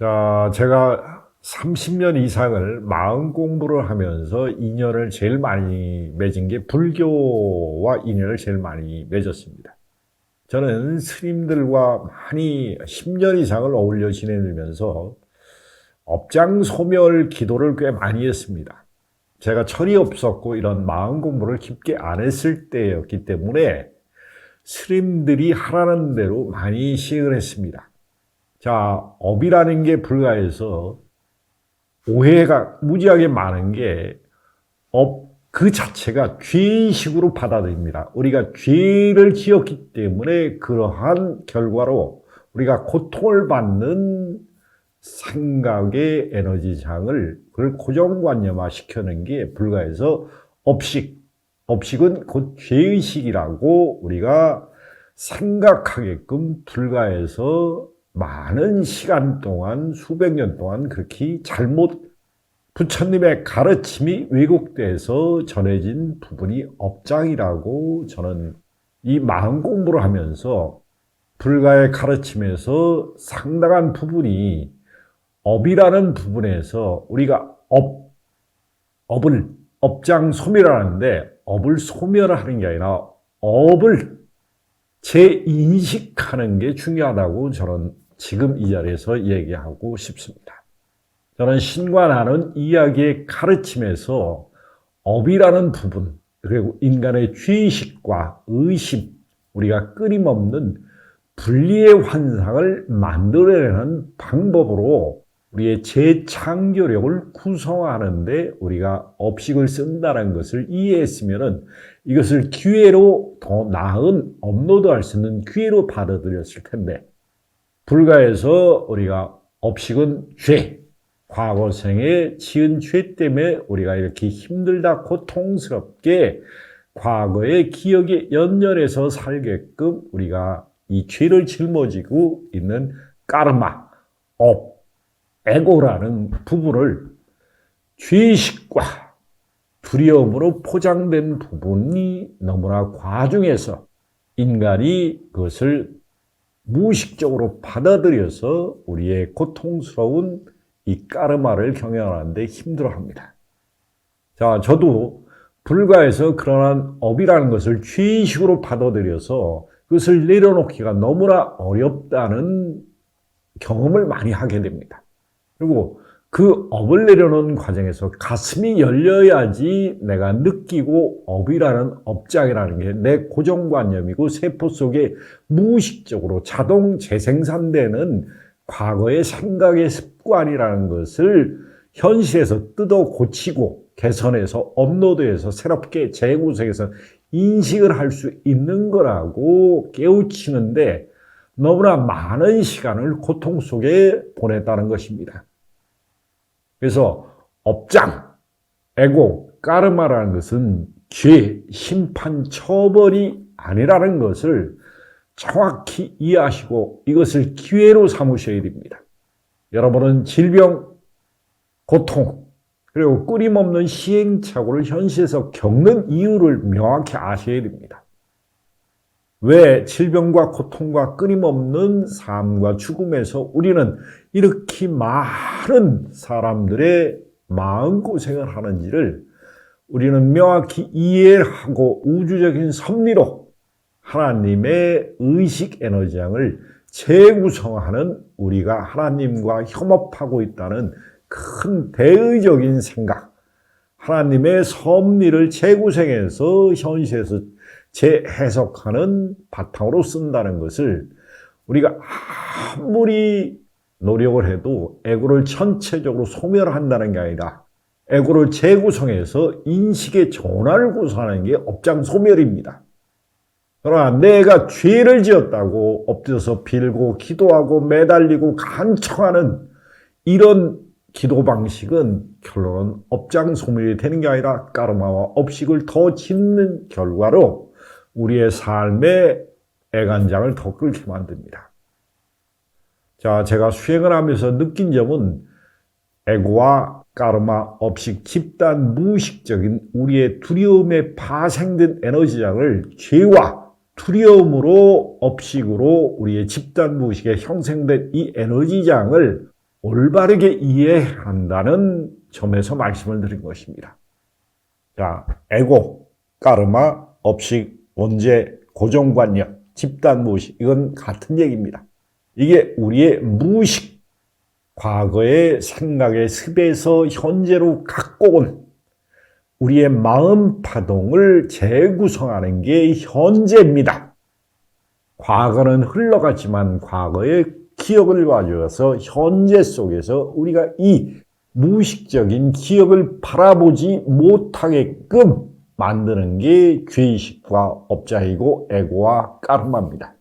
자, 제가 30년 이상을 마음 공부를 하면서 인연을 제일 많이 맺은 게 불교와 인연을 제일 많이 맺었습니다. 저는 스님들과 많이 10년 이상을 어울려 지내면서 업장 소멸 기도를 꽤 많이 했습니다. 제가 철이 없었고 이런 마음 공부를 깊게 안 했을 때였기 때문에 스님들이 하라는 대로 많이 시행을 했습니다. 자, 업이라는 게 불가해서 오해가 무지하게 많은 게 업 그 자체가 죄의식으로 받아들입니다. 우리가 죄를 지었기 때문에 그러한 결과로 우리가 고통을 받는 생각의 에너지장을 그걸 고정관념화 시켜는 게 불가해서 업식, 업식은 곧 죄의식이라고 우리가 생각하게끔 불가해서 많은 시간 동안 수백 년 동안 그렇게 잘못 부처님의 가르침이 왜곡돼서 전해진 부분이 업장이라고 저는 이 마음 공부를 하면서 불가의 가르침에서 상당한 부분이 업이라는 부분에서 우리가 업, 업을 업장 소멸하는데 업을 소멸하는 게 아니라 업을 재인식하는 게 중요하다고 저는 지금 이 자리에서 얘기하고 싶습니다. 저는 신관하는 이야기의 가르침에서 업이라는 부분, 그리고 인간의 죄의식과 의심, 우리가 끊임없는 분리의 환상을 만들어내는 방법으로 우리의 재창조력을 구성하는데 우리가 업식을 쓴다는 것을 이해했으면 이것을 기회로 더 나은 업로드할 수 있는 기회로 받아들였을 텐데 불가해서 우리가 업식은 죄, 과거생에 지은 죄 때문에 우리가 이렇게 힘들다 고통스럽게 과거의 기억에 연연해서 살게끔 우리가 이 죄를 짊어지고 있는 까르마, 업, 에고라는 부분을 죄의식과 두려움으로 포장된 부분이 너무나 과중해서 인간이 그것을 무의식적으로 받아들여서 우리의 고통스러운 이 까르마를 경영하는데 힘들어합니다. 자, 저도 불가해서 그러한 업이라는 것을 죄의식으로 받아들여서 그것을 내려놓기가 너무나 어렵다는 경험을 많이 하게 됩니다. 그리고 그 업을 내려놓는 과정에서 가슴이 열려야지 내가 느끼고 업이라는 업장이라는 게 내 고정관념이고 세포 속에 무의식적으로 자동 재생산되는 과거의 생각의 습관이라는 것을 현실에서 뜯어 고치고 개선해서 업로드해서 새롭게 재구성해서 인식을 할 수 있는 거라고 깨우치는데 너무나 많은 시간을 고통 속에 보냈다는 것입니다. 그래서 업장, 에고, 까르마라는 것은 죄, 심판, 처벌이 아니라는 것을 정확히 이해하시고 이것을 기회로 삼으셔야 됩니다. 여러분은 질병, 고통, 그리고 끊임없는 시행착오를 현실에서 겪는 이유를 명확히 아셔야 됩니다. 왜 질병과 고통과 끊임없는 삶과 죽음에서 우리는 이렇게 많은 사람들의 마음고생을 하는지를 우리는 명확히 이해하고 우주적인 섭리로 하나님의 의식 에너지장을 재구성하는 우리가 하나님과 협업하고 있다는 큰 대의적인 생각, 하나님의 섭리를 재구성해서 현실에서 재해석하는 바탕으로 쓴다는 것을 우리가 아무리 노력을 해도 에고를 전체적으로 소멸한다는 게 아니라 에고를 재구성해서 인식의 전환을 구성하는 게 업장 소멸입니다. 그러나 내가 죄를 지었다고 엎드려서 빌고 기도하고 매달리고 간청하는 이런 기도 방식은 결론은 업장 소멸이 되는 게 아니라 까르마와 업식을 더 짓는 결과로 우리의 삶의 애간장을 더 끓게 만듭니다. 자, 제가 수행을 하면서 느낀 점은 에고와 까르마, 업식, 집단, 무의식적인 우리의 두려움에 파생된 에너지장을 죄와 두려움으로 업식으로 우리의 집단 무의식에 형성된 이 에너지장을 올바르게 이해한다는 점에서 말씀을 드린 것입니다. 자, 에고, 까르마, 업식, 원죄, 고정관념, 집단 무의식 이건 같은 얘기입니다. 이게 우리의 무의식, 과거의 생각의 습에서 현재로 갖고 온 우리의 마음 파동을 재구성하는 게 현재입니다. 과거는 흘러갔지만 과거의 기억을 가져와서 현재 속에서 우리가 이 무의식적인 기억을 바라보지 못하게끔 만드는 게 죄의식과 업자이고 에고와 까르마입니다.